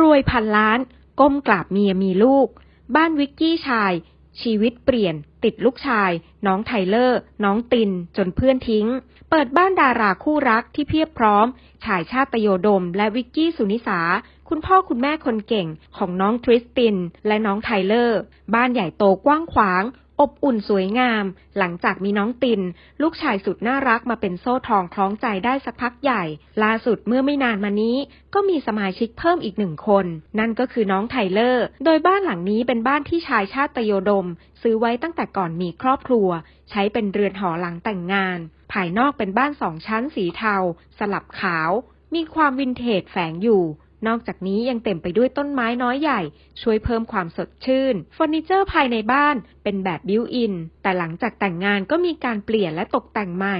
รวยพันล้าน ก้มกราบเมียมีลูก บ้านวิกกี้ชาย ชีวิตเปลี่ยน ติดลูกชาย น้องไทเลอร์ น้องติน จนเพื่อนทิ้ง เปิดบ้านดาราคู่รักที่เพียบพร้อม ชายชาติโยดม และวิกกี้สุนิสา คุณพ่อคุณแม่คนเก่งของน้องทริสติน และน้องไทเลอร์ บ้านใหญ่โตกว้างขวาง อบอุ่นสวยงาม หลังจากมีน้องติน ลูกชายสุดน่ารักมาเป็นโซ่ทองคล้องใจได้สักพักใหญ่ ล่าสุดเมื่อไม่นานมานี้ ก็มีสมาชิกเพิ่มอีกหนึ่งคน นั่นก็คือน้องไทเลอร์ โดยบ้านหลังนี้เป็นบ้านที่ชายชาติโยดม ซื้อไว้ตั้งแต่ก่อนมีครอบครัว ใช้เป็นเรือนหอหลังแต่งงาน ภายนอกเป็นบ้านสองชั้นสีเทา สลับขาว มีความวินเทจแฝงอยู่ นอกจากนี้ยังเต็มไปด้วยต้นไม้น้อยใหญ่ ช่วยเพิ่มความสดชื่นเฟอร์นิเจอร์ภายในบ้านเป็นแบบบิวอิน แต่หลังจากแต่งงานก็มีการเปลี่ยนและตกแต่งใหม่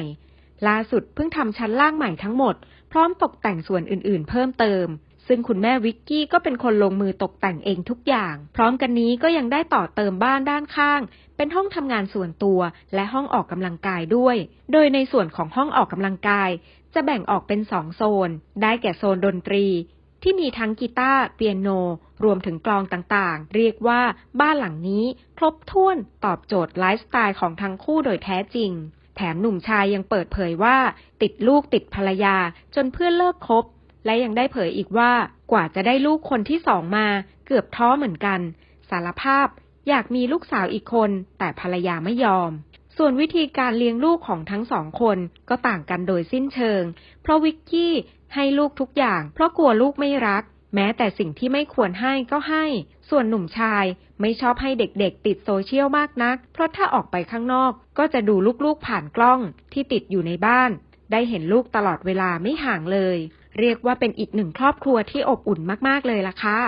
ล่าสุดเพิ่งทำชั้นล่างใหม่ทั้งหมด พร้อมตกแต่งส่วนอื่นๆ เพิ่มเติมซึ่งคุณแม่วิกกี้ก็เป็นคนลงมือตกแต่งเองทุกอย่าง พร้อมกันนี้ก็ยังได้ต่อเติมบ้านด้านข้าง เป็นห้องทำงานส่วนตัวและห้องออกกำลังกายด้วย โดยในส่วนของห้องออกกำลังกาย จะแบ่งออกเป็นสองโซน ได้แก่โซนดนตรี ที่มีทั้งกีตาร์เปียโน รวมถึงกลองต่างๆ เรียกว่าบ้านหลังนี้ ครบถ้วนตอบโจทย์ไลฟ์สไตล์ของทั้งคู่โดยแท้จริง แถมหนุ่มชายยังเปิดเผยว่า ติดลูกติดภรรยา จนเพื่อนเลิกคบ และยังได้เผยอีกว่ากว่าจะได้ลูกคนที่สองมา เกือบท้อเหมือนกัน สารภาพอยากมีลูกสาวอีกคน แต่ภรรยาไม่ยอมส่วนวิธีการเลี้ยงลูกของทั้งสองคนก็ต่างกันโดยสิ้นเชิง เพราะวิกกี้ ให้ลูกทุกอย่าง เพราะกลัวลูกไม่รัก แม้แต่สิ่งที่ไม่ควรให้ก็ให้ ส่วนหนุ่มชายไม่ชอบให้เด็กๆ ติดโซเชียลมากนัก เพราะถ้าออกไปข้างนอก ก็จะดูลูกๆผ่านกล้องที่ติดอยู่ในบ้าน ได้เห็นลูกตลอดเวลาไม่ห่างเลย เรียกว่าเป็นอีกหนึ่งครอบครัวที่อบอุ่นมากๆเลยล่ะค่ะ